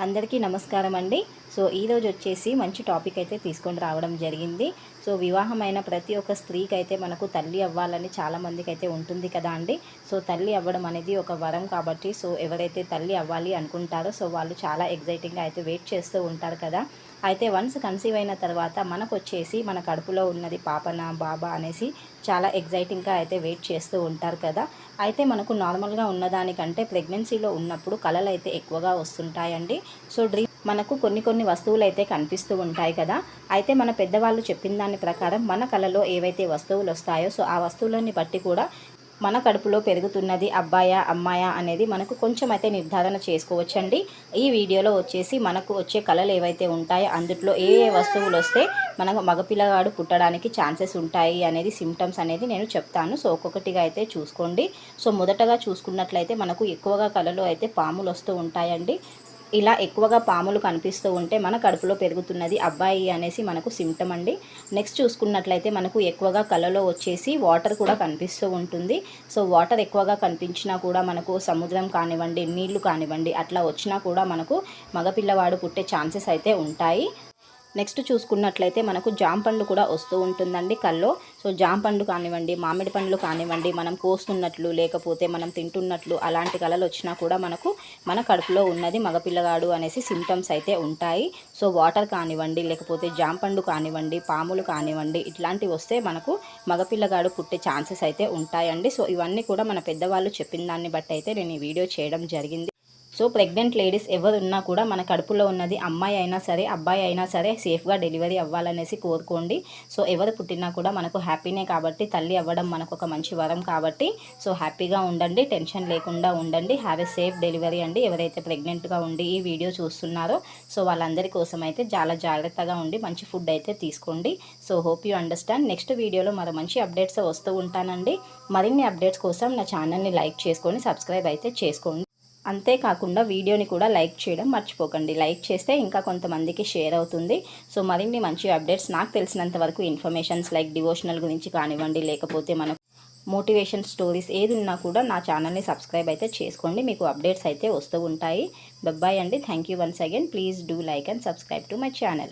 అందరికీ నమస్కారం అండి. సో ఈరోజు వచ్చేసి మంచి టాపిక్ అయితే తీసుకొని రావడం జరిగింది. సో వివాహమైన ప్రతి ఒక్క స్త్రీకి అయితే మనకు తల్లి అవ్వాలని చాలామందికి అయితే ఉంటుంది కదా అండి. సో తల్లి అవ్వడం అనేది ఒక వరం కాబట్టి సో ఎవరైతే తల్లి అవ్వాలి అనుకుంటారో సో వాళ్ళు చాలా ఎగ్జైటింగ్గా అయితే వెయిట్ చేస్తూ ఉంటారు కదా. అయితే వన్స్ కన్సీవ్ అయిన తర్వాత మనకు వచ్చేసి మన కడుపులో ఉన్నది పాపన బాబా అనేసి చాలా ఎగ్జైటింగ్గా అయితే వెయిట్ చేస్తూ ఉంటారు కదా. అయితే మనకు నార్మల్గా ఉన్నదానికంటే ప్రెగ్నెన్సీలో ఉన్నప్పుడు కళలు అయితే ఎక్కువగా వస్తుంటాయండి. సో డ్రీమ్ మనకు కొన్ని కొన్ని వస్తువులు అయితే కనిపిస్తూ ఉంటాయి కదా. అయితే మన పెద్దవాళ్ళు చెప్పిన దాని ప్రకారం మన కళలో ఏవైతే వస్తువులు వస్తాయో సో ఆ వస్తువులని బట్టి కూడా మన కడుపులో పెరుగుతున్నది అబ్బాయా అమ్మాయా అనేది మనకు కొంచెం అయితే నిర్ధారణ చేసుకోవచ్చండి. ఈ వీడియోలో వచ్చేసి మనకు వచ్చే కళలు ఏవైతే ఉంటాయో అందుట్లో ఏ ఏ వస్తువులు వస్తే మనకు మగపిల్లగాడు పుట్టడానికి ఛాన్సెస్ ఉంటాయి అనేది సిమ్టమ్స్ అనేది నేను చెప్తాను. సో ఒక్కొక్కటిగా అయితే చూసుకోండి. సో మొదటగా చూసుకున్నట్లయితే మనకు ఎక్కువగా కళలో అయితే పాములు వస్తూ ఉంటాయండి. ఇలా ఎక్కువగా పాములు కనిపిస్తూ ఉంటే మన కడుపులో పెరుగుతున్నది అబ్బాయి అనేసి మనకు సిమ్టమ్ అండి. నెక్స్ట్ చూసుకున్నట్లయితే మనకు ఎక్కువగా కళ్ళలో వచ్చేసి వాటర్ కూడా కనిపిస్తూ ఉంటుంది. సో వాటర్ ఎక్కువగా కనిపించినా కూడా మనకు సముద్రం కానివ్వండి నీళ్ళు కానివ్వండి అట్లా వచ్చినా కూడా మనకు మగపిల్లవాడు పుట్టే ఛాన్సెస్ అయితే ఉంటాయి. నెక్స్ట్ చూసుకున్నట్లయితే మనకు జాంపండ్లు కూడా వస్తూ ఉంటుందండి కల్లో. సో జాంపండ్లు కానివ్వండి మామిడి పండ్లు కానివ్వండి మనం కోస్తున్నట్లు లేకపోతే మనం తింటున్నట్లు అలాంటి కళలు వచ్చినా కూడా మనకు మన కడుపులో ఉన్నది మగపిల్లగాడు అనేసి సిమ్టమ్స్ అయితే ఉంటాయి. సో వాటర్ కానివ్వండి లేకపోతే జాంపండు కానివ్వండి పాములు కానివ్వండి ఇట్లాంటివి వస్తే మనకు మగపిల్లగాడు పుట్టే ఛాన్సెస్ అయితే ఉంటాయండి. సో ఇవన్నీ కూడా మన పెద్దవాళ్ళు చెప్పిన దాన్ని బట్టి అయితే నేను ఈ వీడియో చేయడం జరిగింది. సో ప్రెగ్నెంట్ లేడీస్ ఎవరు ఉన్నా కూడా మన కడుపులో ఉన్నది అమ్మాయి అయినా సరే అబ్బాయి అయినా సరే సేఫ్గా డెలివరీ అవ్వాలనేసి కోరుకోండి. సో ఎవరు పుట్టినా కూడా మనకు హ్యాపీనే కాబట్టి తల్లి అవ్వడం మనకు ఒక మంచి వరం కాబట్టి సో హ్యాపీగా ఉండండి టెన్షన్ లేకుండా ఉండండి. హ్యావ్ ఎ సేఫ్ డెలివరీ అండి. ఎవరైతే ప్రెగ్నెంట్గా ఉండి ఈ వీడియో చూస్తున్నారో సో వాళ్ళందరి కోసం అయితే చాలా జాగ్రత్తగా ఉండి మంచి ఫుడ్ అయితే తీసుకోండి. So hope you understand next వీడియోలో మరో మంచి అప్డేట్స్ వస్తూ ఉంటానండి. మరిన్ని అప్డేట్స్ కోసం నా ఛానల్ని లైక్ చేసుకొని సబ్స్క్రైబ్ అయితే చేసుకోండి. అంతేకాకుండా వీడియోని కూడా లైక్ చేయడం మర్చిపోకండి. లైక్ చేస్తే ఇంకా కొంతమందికి షేర్ అవుతుంది. సో మరిన్ని మంచి అప్డేట్స్ నాకు తెలిసినంత వరకు ఇన్ఫర్మేషన్స్ లైక్ డివోషనల్ గురించి కానివ్వండి లేకపోతే మన మోటివేషన్ స్టోరీస్ ఏది ఉన్నా కూడా నా ఛానల్ని సబ్స్క్రైబ్ అయితే చేసుకోండి. మీకు అప్డేట్స్ అయితే వస్తూ ఉంటాయి. బబ్బాయ్ అండి. Thank you once again. Please do like and subscribe to my channel.